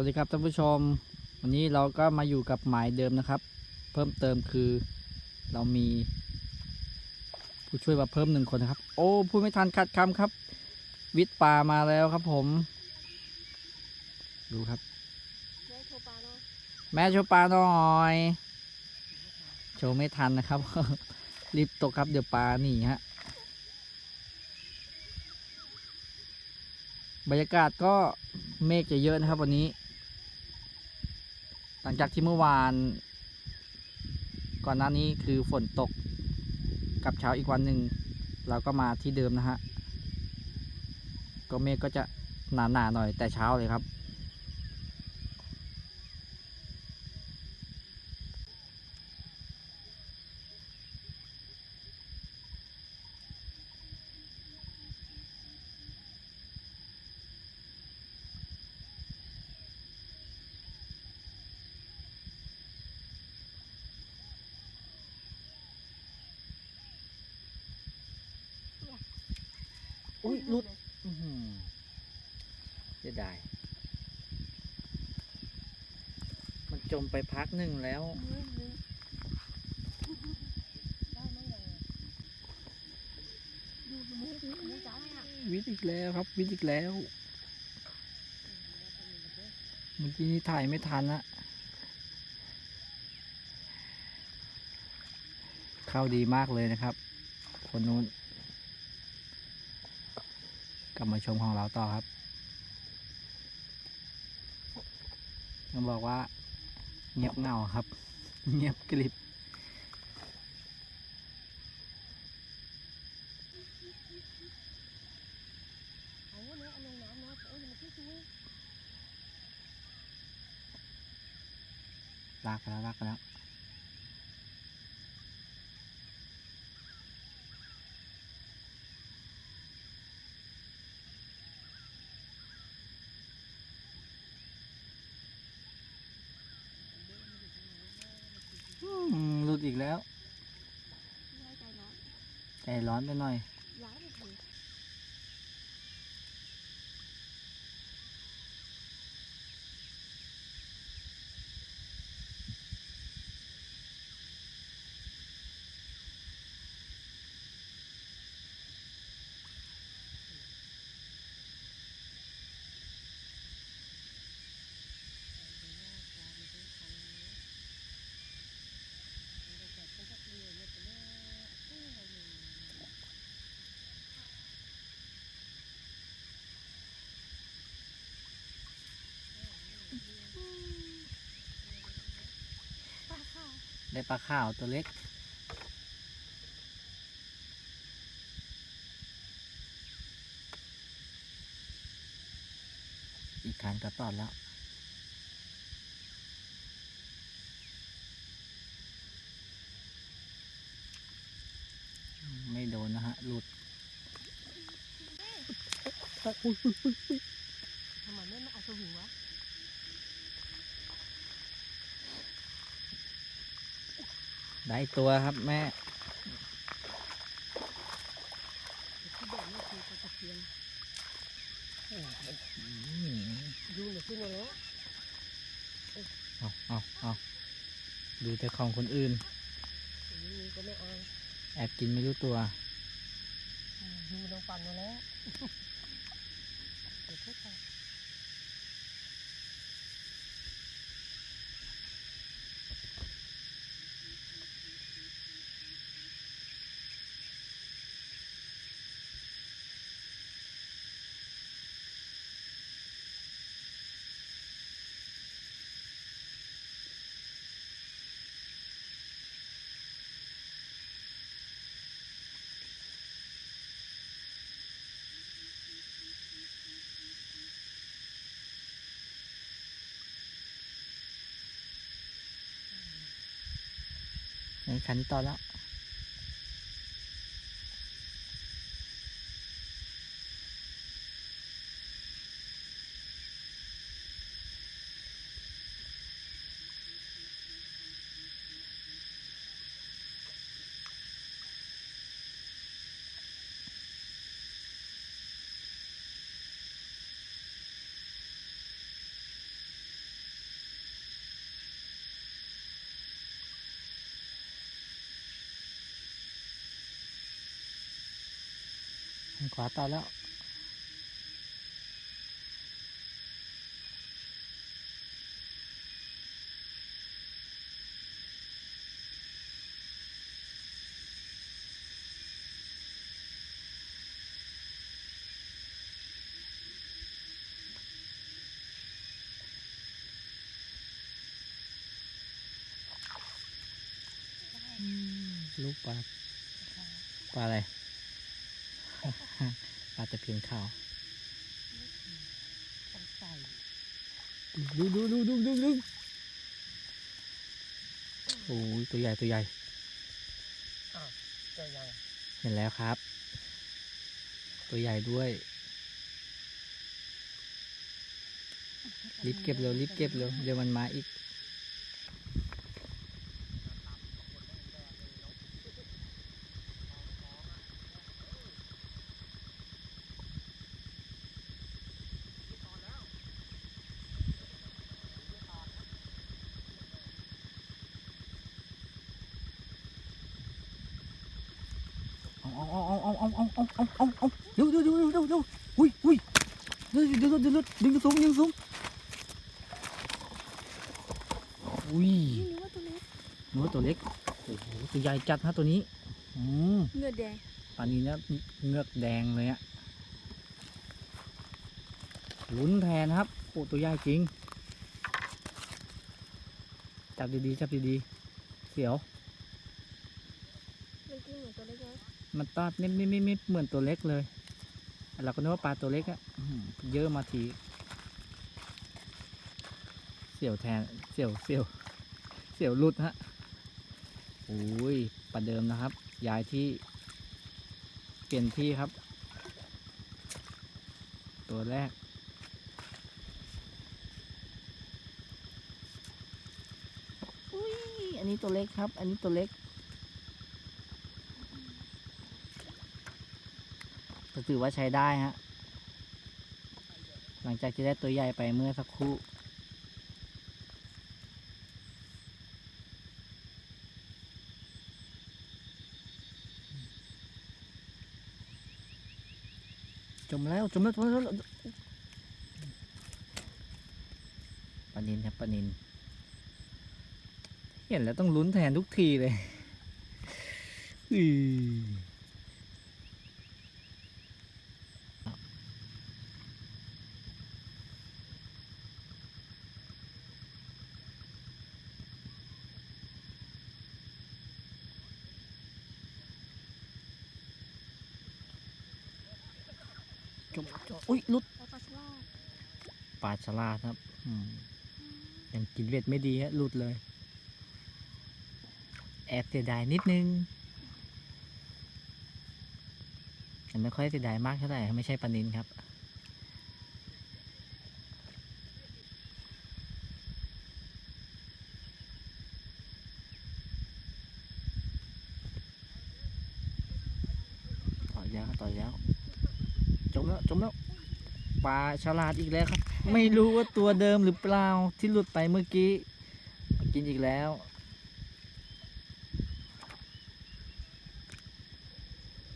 วัสดีครับท่านผู้ชม วันนี้เราก็มาอยู่กับหมายเดิมนะครับ เพิ่มเติมคือเรามี ผู้ช่วยมาเพิ่มหนึ่งคนนะครับ โอ้พูดไม่ทันขัดคำครับ วิทย์ป่ามาแล้วครับผม ดูครับ แม่โชว์ปลาหน่อยโชว์ไม่ทันนะครับ รีบตกครับเดี๋ยวปลาหนีฮะบรรยากาศก็เมฆจะเยอะนะครับวันนี้ ลังจากที่เมื่อวาน ก่อนหน้านี้คือฝนตกกับเช้าอีกวันหนึ่งเราก็มาที่เดิมนะฮะ ก็เมฆก็จะหนาๆหน่อยแต่เช้าเลยครับ อุ้ยหลุดอื้อหือเสียดายมันจมไปพักหนึ่งแล้วมือมือได้ไหมเลยดูมือดูมือจ้าอะวิทย์อีกแล้วครับ วิทย์อีกแล้ว เมื่อกี้นี่ถ่ายไม่ทันนะเข้าดีมากเลยนะครับ คนนู้น กลับมาชมของเราต่อครับต้องบอกว่า เงียบเงาครับ เงียบกริบเอาเนาะเอาลงน้ำเนาะโอ้ยมันขึ้นสูงลากไปแล้วลากไปแล้ว อืมหลุด อีกแล้วได้ใจร้อนใจร้อนไปหน่อย ย้ายไปเลย ปลาค่ะ ได้ปลาข้าวตัวเล็ก อีกคันก็ตอดแล้วไม่โดนนะฮะ หลุด ทำไมไม่มาเอาสวิงวะ ได้ตัวครับแม่เพียนอืมดูหน่อยขึ้นมาแล้วเอาเอาเอาดูแต่ของคนอื่นแอบกินไม่รู้ตัวดูน้องปั่นมาแล้ว ขันต่อแล้ว ขวาตัดแล้ว ลูกปลาปลาอะไร ปลาตะเพียนขาวดูดูดูดูดูดูโอ้ยตัวใหญ่ตัวใหญ่เจอยังเห็นแล้วครับ ตัวใหญ่ด้วยรีบเก็บเร็วรีบเก็บเร็วเดี๋ยวมันมาอีก เอาเอาเอาเอาเอาเอาเอาเอาเอาเอาเร็วเร็วเร็วเร็วเร็วเร็วอุ้ยอุ้ยเร็วเร็วเร็วเร็วเร็วดึงสูงดึงสูงอุ้ยนึกว่าตัวเล็กหนูว่าตัวเล็กโอ้โหตัวใหญ่จัดฮะตัวนี้อืมเงือแดงปลานี้นะเงือกแดงเลยอะลุ้นแทนครับโอ้ตัวใหญ่จริงจับดีๆจับดีๆเสียว มันกินเหมือนตัวเล็กไห มันตอดไม่ไม่ไม่เหมือนตัวเล็กเลย เราก็นึกว่าปลาตัวเล็กอะเยอะมาทีเสี่ยวแทนเสี่ยวเสี่ยวเสี่ยวหลุดฮะโอ้ยประเดิมนะครับย้ายที่ เปลี่ยนที่ครับ ตัวแรก อุ้ยอันนี้ตัวเล็กครับ อันนี้ตัวเล็ก ถือว่าใช้ได้ฮะ หลังจากที่ได้ตัวใหญ่ไปเมื่อสักครู่ จมแล้ว จมแล้วจมแล้วปลานินครับปลานิน เห็นแล้วต้องลุ้นแทนทุกทีเลยอือ อุ้ยหลุดปลาปลาฉลาดปลาฉลาดครับอืมยังกินเวทไม่ดีฮะหลุดเลย แอบเสียดายนิดนึงแต่ไม่ค่อยเสียดายมากเท่าไหร่ไม่ใช่ปลานินครับต่อยแล้วต่อยแล้วจมแล้วจมแล้วป ลาฉลาดอีกแล้วครับ ไม่รู้ว่าตัวเดิมหรือเปล่าที่หลุดไปเมื่อกี้ กินอีกแล้ว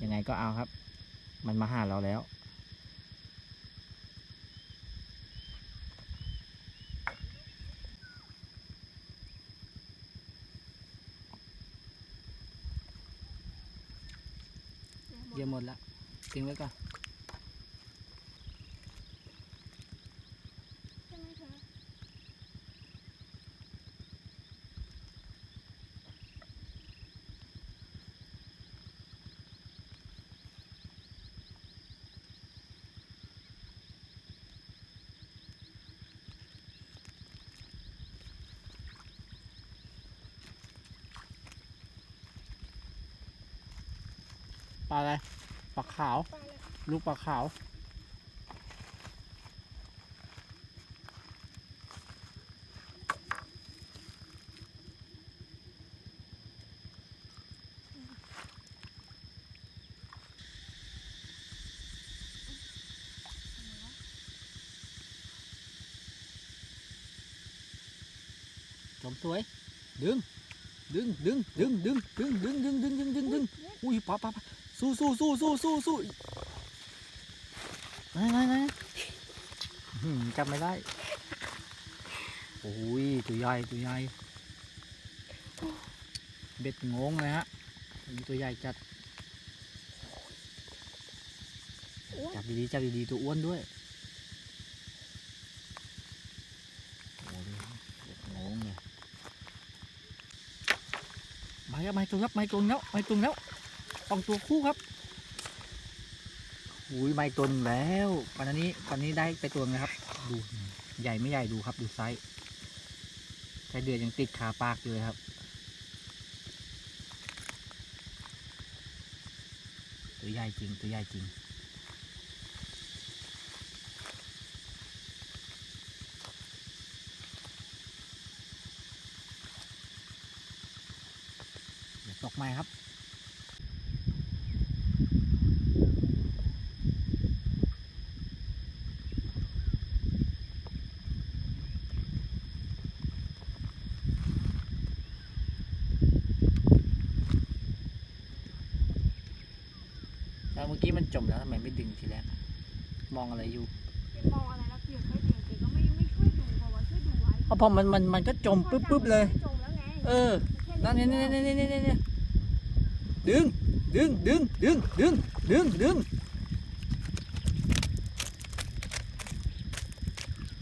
ยังไงก็เอาครับ มันมาหาเราแล้วเยี่ยมหมดแล้วทิ้งไว้ก่อน ลาอะไรปลาขาวปลาอะไรลูกปลาขาวจมสวย ดึง ดึง ดึง ดึง ดึง ดึง ดึง ดึง ดึง ดึง ดึง ดึง อุ้ยปลาปลาปลา สู้สู้สู้สู้สู้สู้ไหนไหนไหนอื้อหือจับไม่ได้ โอ้ยตัวใหญ่ตัวใหญ่เบ็ดงงเลยฮะอันนี้ตัวใหญ่จัด จับดีๆจับดีๆตัวอ้วนด้วยโอ้ยเบ็ดงงเลยมาครับมาตัวครับมาตัวแล้วมาตัวแล้ว องตัวคู่ครับอุ้ยมาอีกตัวหนึ่งแล้วก่อนหน้านี้ก่อนนี้ได้ไปตัวนะครับ ดูใหญ่ไม่ใหญ่ดูครับ ดูไซส์ไส้เดือนยังติดขาปากอยู่เลยครับตัวใหญ่จริงตัวใหญ่จริงตกไม้ครับ มื่อกี้มันจมแล้วทำไมไม่ดึงทีแรก มองอะไรอยู่มองอะไรแล้วเกี่ยวกับเด็กเด็กก็ไม่ไม่ช่วยดูบอกว่าช่วยดูไว้เพราะพอมันมันมันก็จมปุ๊บปุ๊บเลย จมแล้วไงเออนั่นนี่นี่นี่นี่นี่นี่ดึง ดึง ดึง ดึง ดึง ดึง ดึง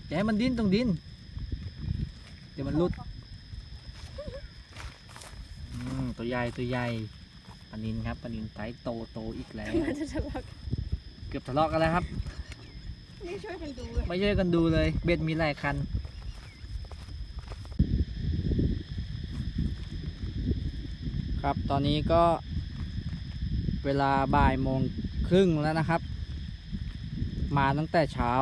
อย่าให้มันดิ้นตรงดิ้น เดี๋ยวมันหลุดอืมตัวใหญ่ตัวใหญ่ ปลานินครับปลานินไซส์โตโตอีกแล้ว มันจะทะเลาะเกือบทะเลาะกันแล้วครับ ไม่ช่วยกันดูเลยไม่ช่วยกันดูเลยเบ็ดมีหลายคัน ครับตอนนี้ก็เวลาบ่ายโมงครึ่งแล้วนะครับ มาตั้งแต่เช้า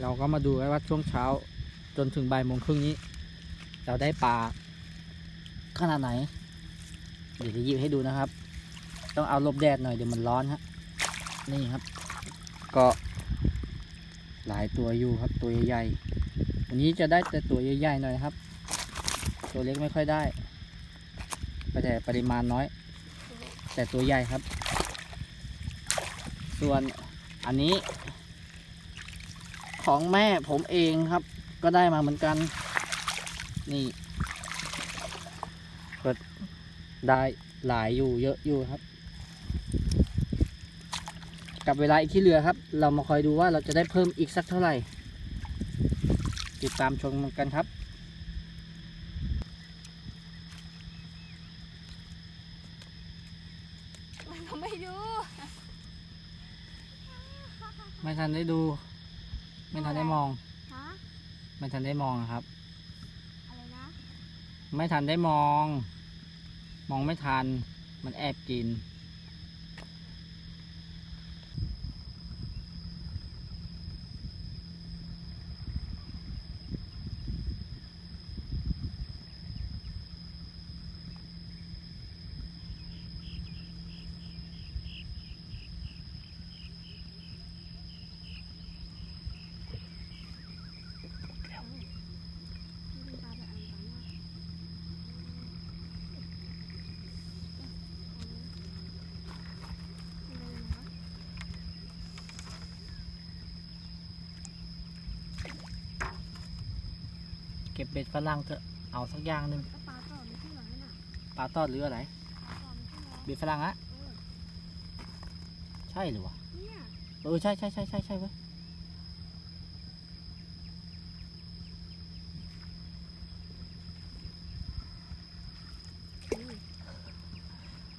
เราก็มาดูกันว่าช่วงเช้าจนถึงบ่ายโมงครึ่งนี้ เราได้ปลาขนาดไหน เดี๋ยวจะยิบให้ดูนะครับ ต้องเอาลบแดดหน่อยเดี๋ยวมันร้อนฮะนี่ครับ ก็หลายตัวอยู่ครับตัวใหญ่ๆวันนี้จะได้แต่ตัวใหญ่ๆหน่อยครับ ตัวเล็กไม่ค่อยได้แต่ปริมาณน้อย แต่ตัวใหญ่ครับ ส่วนอันนี้ ของแม่ผมเองครับ ก็ได้มาเหมือนกัน นี่ก็ ได้หลายอยู่เยอะอยู่ครับ กับเวลาอีกที่เหลือครับ เรามาคอยดูว่าเราจะได้เพิ่มอีกสักเท่าไหร่ ติดตามชมกันครับมันก็ไม่ดูไม่ทันได้ดู ไม่ทันได้มอง ฮะไม่ทันได้มองนะครับ อะไรนะ ไม่ทันได้มอง มองไม่ทัน มันแอบกินเป็นปลาแบบอันนั้นอะอะไรนะ เก็บเบ็ดฝรั่งเถอะเอาสักอย่างหนึ่งก็ปลาต่อไม่ใช่เหรอนั่นน่ะปลาตอดหรืออะไรปลาต่อไม่ใช่เหรอเบ็ดฝรั่งอะเออใช่หรือวะเนี่ยเออใช่ใช่ใช่ใช่ใช่เว้ย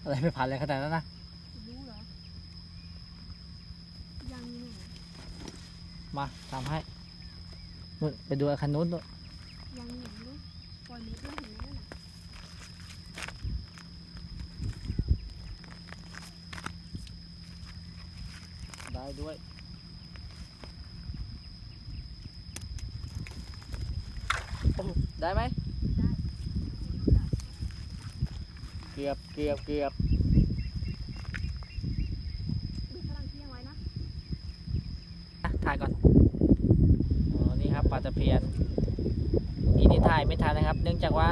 อะไรไม่พันเลยขนาดนั้นนะรู้เหรอยังมีหนูมาทำให้นู่นไปดูไอ้คันนู้นนู่นยั งมีหนูรู้ปล่อยเล็กแล้วเห็นไหมนั่นน่ะได้ด้วยโอ้โหได้ไหมเกือบเกือบเกือบ ดูฝรั่งเที่ยงไว้นะ อะถ่ายก่อน อ๋อ นี่ครับปลาตะเพียนเมื่อกี้นี่ ถ่ายไม่ทันนะครับ เนื่องจากว่า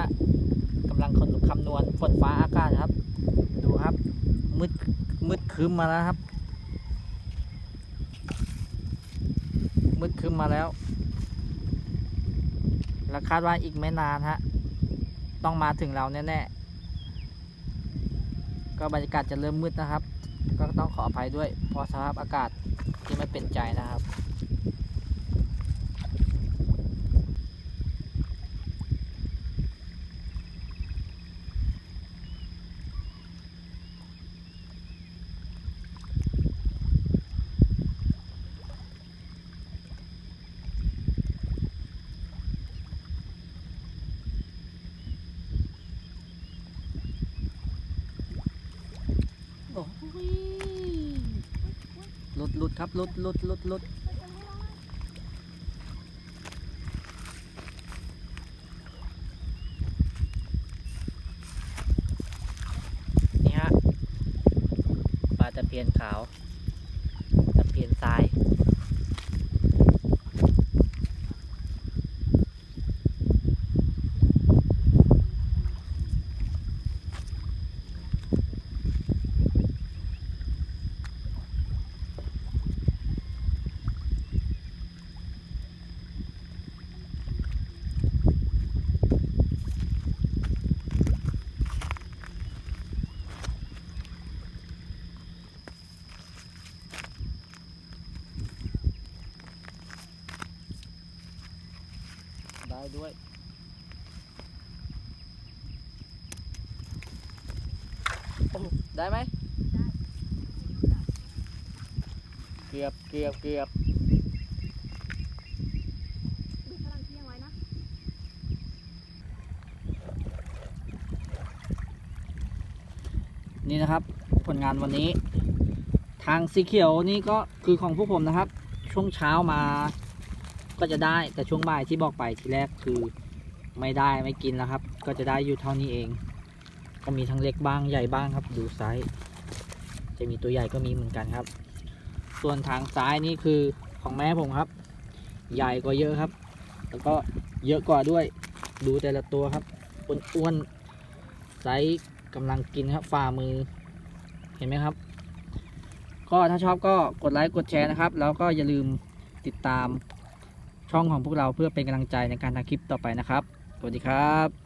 กำลังคำนวณฝนฟ้าอากาศครับ ดูครับ มืดมืดครึ้มมาแล้วครับดขึ้นมาแล้วแล้วคาดว่าอีกไม่นานฮะต้องมาถึงเราแน่ๆก็บรรยากาศจะเริ่มมืดนะครับ ก็ต้องขออภัยด้วยเพราะสภาพอากาศที่ไม่เป็นใจนะครับ โอ้ยหลุดหลุด ครับลดลดลดลดนี่ฮะปลาตะเพียนขาว ตะเพียนทราย ได้ด้วยโอ้ได้ไหมเกือบเกือบเกือบดูพลังเที่ยงไว้นะนี่นะครับผลงานวันนี้ ทางสีเขียวนี่ก็คือของพวกผมนะครับ ช่วงเช้ามา ก็จะได้แต่ช่วงบ่ายที่บอกไปทีแรกคือไม่ได้ไม่กินแล้วครับ ก็จะได้อยู่เท่านี้เอง ก็มีทั้งเล็กบ้างใหญ่บ้างครับ ดูไซส์จะมีตัวใหญ่ก็มีเหมือนกันครับ ส่วนทางซ้ายนี่คือของแม่ผมครับ ใหญ่กว่าเยอะครับ แล้วก็เยอะกว่าด้วย ดูแต่ละตัวครับอ้วนๆไซส์กำลังกินครับฝ่ามือเห็นไหมครับ ก็ถ้าชอบก็กดไลค์กดแชร์นะครับ แล้วก็อย่าลืมติดตาม ช่องของพวกเราเพื่อเป็นกำลังใจในการทำคลิปต่อไปนะครับ สวัสดีครับ